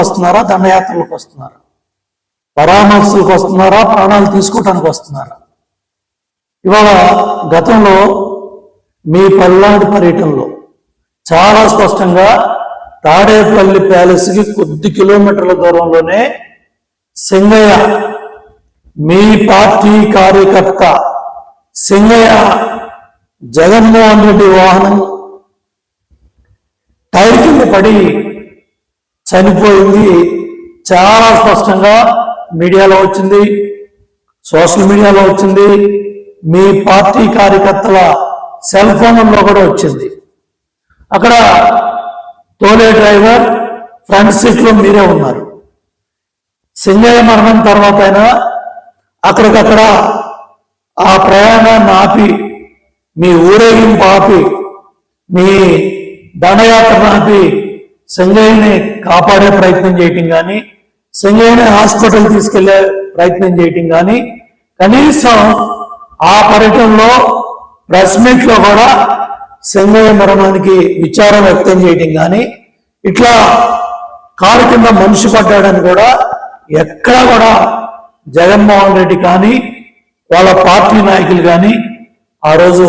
వస్తున్నారా దండయాత్రలకు వస్తున్నారా? పరామర్శలకు వస్తున్నారా ప్రాణాలు తీసుకోవటానికి వస్తున్నారా? ఇవాళ గతంలో మీ పల్నాడు పర్యటనలో చాలా స్పష్టంగా తాడేపల్లి ప్యాలెస్కి కొద్ది కిలోమీటర్ల దూరంలోనే సింగయ్య మీ పార్టీ కార్యకర్త సింగయ్య జగన్మోహన్ రెడ్డి వాహనం టైర్ కింద పడి చనిపోయింది. చాలా స్పష్టంగా మీడియాలో వచ్చింది. సోషల్ మీడియాలో వచ్చింది. మీ పార్టీ కార్యకర్తల సెల్ ఫోన్లో కూడా వచ్చింది. అక్కడ తోలే డ్రైవర్ ఫ్రంట్ సీట్లో మీరే ఉన్నారు. సింగయ్య మరణం తర్వాత అయినా అక్కడికక్కడ ఆ ప్రయాణాన్ని ఆపి మీ ఊరేగింపు ఆపి మీ దండయాత్ర ఆపి సింగయ్యని కాపాడే ప్రయత్నం చేయటం కానీ సింగయ్యని హాస్పిటల్ తీసుకెళ్ళే ప్రయత్నం చేయటం కానీ కనీసం ఆ పర్యటనలో ప్రెస్ మీట్లో కూడా సింగయ్య మరణానికి విచారం వ్యక్తం చేయటం కానీ ఇట్లా కారు కింద మనిషి పడ్డాడని కూడా ఎక్కడా కూడా జగన్మోహన్ రెడ్డి కానీ వాళ్ళ పార్టీ నాయకులు కానీ ఆ రోజు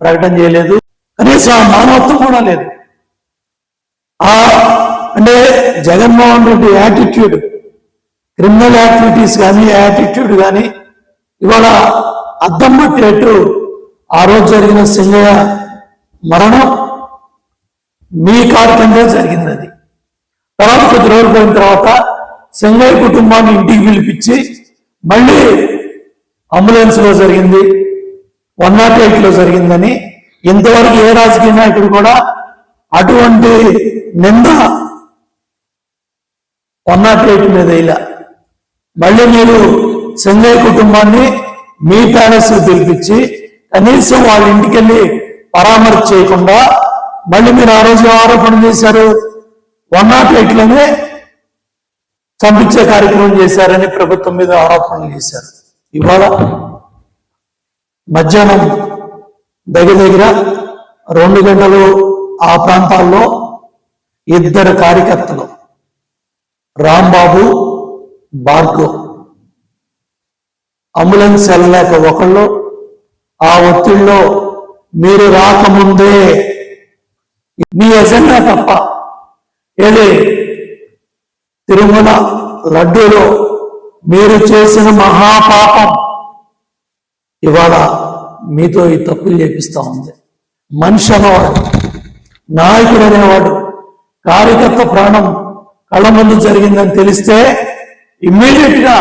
ప్రకటన చేయలేదు. కనీసం ఆ మానవత్వం కూడా లేదు. ఆ అంటే Jaganmohan Reddy attitude criminal activities కానీ యాటిట్యూడ్ కానీ ఇవాళ అద్దం పట్టేట్టు ఆ రోజు జరిగిన సింగయ్య మరణం మీ కారణంగా జరిగింది అది. తర్వాత కొద్ది రోజులు పోయిన తర్వాత సింగయ్య కుటుంబాన్ని ఇంటికి పిలిపించి మళ్ళీ అంబులెన్స్లో జరిగింది వన్ నాట్ ఎయిట్లో జరిగిందని. ఇంతవరకు ఏ రాజకీయ నాయకుడు కూడా అటువంటి నింద వన్ నాట్ మీద ఇలా. మళ్ళీ మీరు సంజయ్ కుటుంబాన్ని మీ ప్యాలెస్ పిలిపించి కనీసం వాళ్ళ ఇంటికి వెళ్ళి పరామర్శ చేయకుండా మళ్ళీ మీరు ఆ రోజు ఆరోపణ చేశారు? వన్ నాట్ ఎయిట్లోనే చంపించే కార్యక్రమం చేశారని ప్రభుత్వం మీద ఆరోపణలు చేశారు. ఇవాళ మధ్యాహ్నం దగ్గర దగ్గర రెండు గంటలు ఆ ప్రాంతాల్లో ఇద్దరు కార్యకర్తలు. రాంబాబు బార్గో అంబులెన్స్ వెళ్ళలేక ఒకళ్ళు ఆ ఒత్తిడిలో మీరు రాకముందే మీ ఎజెండా తప్ప ఏది? తిరుమల లడ్డూలో మీరు చేసిన మహాపాపం. ఇవాళ మీతో ఈ తప్పులు చేపిస్తా ఉంది. మనిషి అనేవాడు నాయకుడు అనేవాడు కార్యకర్త ప్రాణం కళ్ళ ముందు జరిగిందని తెలిస్తే ఇమ్మీడియట్గా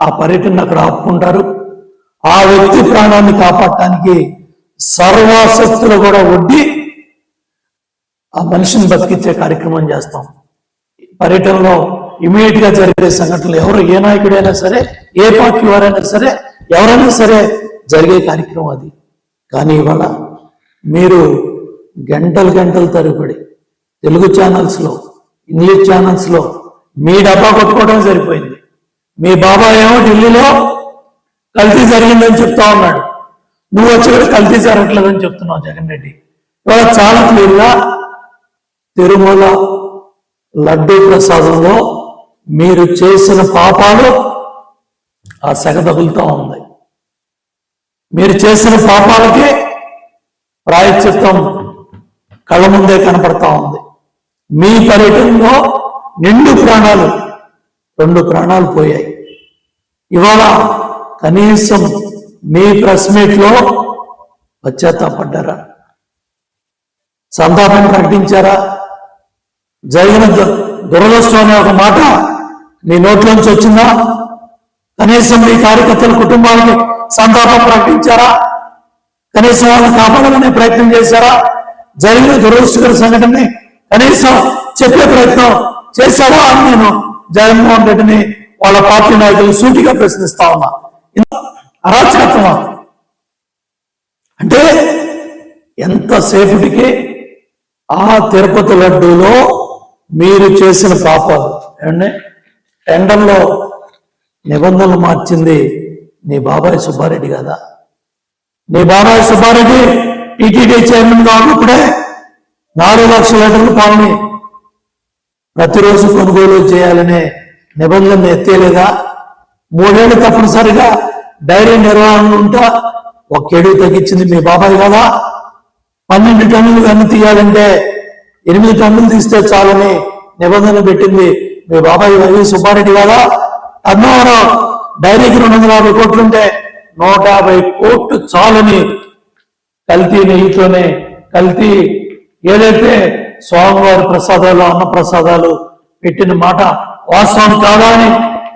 ఆ పర్యటన అక్కడ ఆపుకుంటారు. ఆ వ్యక్తి ప్రాణాన్ని కాపాడటానికి సర్వాసక్తులు కూడా ఒడ్డి ఆ మనిషిని బతికించే కార్యక్రమం చేస్తాం. పర్యటనలో ఇమీడియట్గా జరిగే సంఘటనలు ఎవరు ఏ నాయకుడైనా సరే ఏ పార్టీ వారైనా సరే ఎవరైనా సరే జరిగే కార్యక్రమం అది. కానీ ఇవాళ మీరు గంటలు గంటలు తరబడి తెలుగు ఛానల్స్లో ఇంగ్లీష్ ఛానల్స్లో మీ డబ్బా కొట్టుకోవడం సరిపోయింది. మీ బాబా ఏమో ఢిల్లీలో కల్తీ జరిగిందని చెప్తా ఉన్నాడు. నువ్వు వచ్చి కూడా కల్తీ జరగట్లేదని చెప్తున్నావు జగన్ రెడ్డి. ఇవాళ చాలా క్లియర్గా తిరుమల లడ్డూ ప్రసాదంలో మీరు చేసిన పాపాలు ఆ సెగ తగులుతూ ఉంది మీరు చేసిన పాపాలకి ప్రాయశ్చిత్తం కళ్ళ ముందే కనపడతా ఉంది. మీ పర్యటనలో నిండు ప్రాణాలు రెండు ప్రాణాలు పోయాయి. ఇవాళ కనీసం మీ ప్రెస్ మీట్లో పశ్చాత్తాపడ్డారా? సంతాపం ప్రకటించారా? జరిగిన దురదృష్టం అనే ఒక మాట మీ నోట్లోంచి వచ్చిందా? కనీసం మీ కార్యకర్తల కుటుంబాలకి సంతాపం ప్రకటించారా? కనీసం వాళ్ళని కాపాడాలనే ప్రయత్నం చేశారా? జరిగిన దురదృష్టకర సంఘటనని కనీసం చెప్పే ప్రయత్నం చేశావా అని నేను జగన్మోహన్ రెడ్డిని వాళ్ళ పార్టీ నాయకులు సూటిగా ప్రశ్నిస్తా ఉన్నా. అరాచకత్వమా అంటే ఎంత సేఫ్టీకి ఆ తిరుపతి లడ్డూలో మీరు చేసిన పాపాలు ఏమండి? టెండర్లో నిబంధనలు మార్చింది నీ బాబాయ్ సుబ్బారెడ్డి కదా. నీ బాబాయ్ సుబ్బారెడ్డి టీటీడీ చైర్మన్గా ఉన్నప్పుడే నాలుగు లక్షల లీటర్లు పాలని ప్రతిరోజు కొనుగోలు చేయాలనే నిబంధన ఎత్తేలేదా? మూడేళ్ళు తప్పనిసరిగా డైరీ నిర్వహణ ఉంటా ఒక్కేడు తగ్గించింది మీ బాబాయ్ కదా. పన్నెండు టన్నులు కన్ను తీయాలంటే ఎనిమిది టన్నులు తీస్తే చాలని నిబంధన పెట్టింది మీ బాబాయ్ వైవి సుబ్బారెడ్డి కదా. అన్నవరం డైరీకి రెండు వందల యాభై కోట్లుంటే నూట యాభై కోట్లు చాలని కల్తీ నెయ్యితోనే కల్తీ ఏదైతే స్వామివారి ప్రసాదాలు అన్న ప్రసాదాలు పెట్టిన మాట వాస్తవం కాదా అని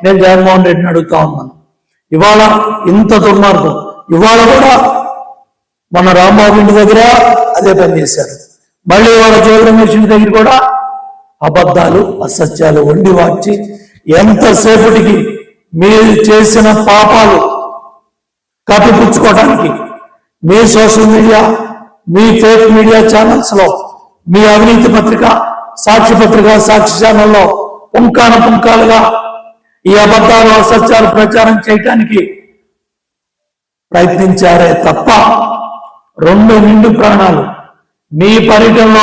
నేను జగన్మోహన్ రెడ్డిని అడుగుతా ఉన్నాను. ఇవాళ ఇంత దుర్మార్గం. ఇవాళ కూడా మన రాంబాబు ఇంటి దగ్గర అదే పని చేశారు. మళ్ళీ వాళ్ళ జోగి రమేష్ దగ్గర కూడా అబద్ధాలు అసత్యాలు వండి వాచి ఎంతసేపటికి మీరు చేసిన పాపాలు కప్పిపుచ్చుకోవడానికి మీ సోషల్ మీడియా మీ ఫేక్ మీడియా ఛానల్స్లో మీ అవినీతి పత్రిక సాక్షి పత్రిక సాక్షి ఛానల్లో పుంకాన పుంకాలుగా ఈ అబద్ధాలు అసత్యాలు ప్రచారం చేయటానికి ప్రయత్నించారే తప్ప రెండు నిండు ప్రాణాలు మీ పర్యటనలో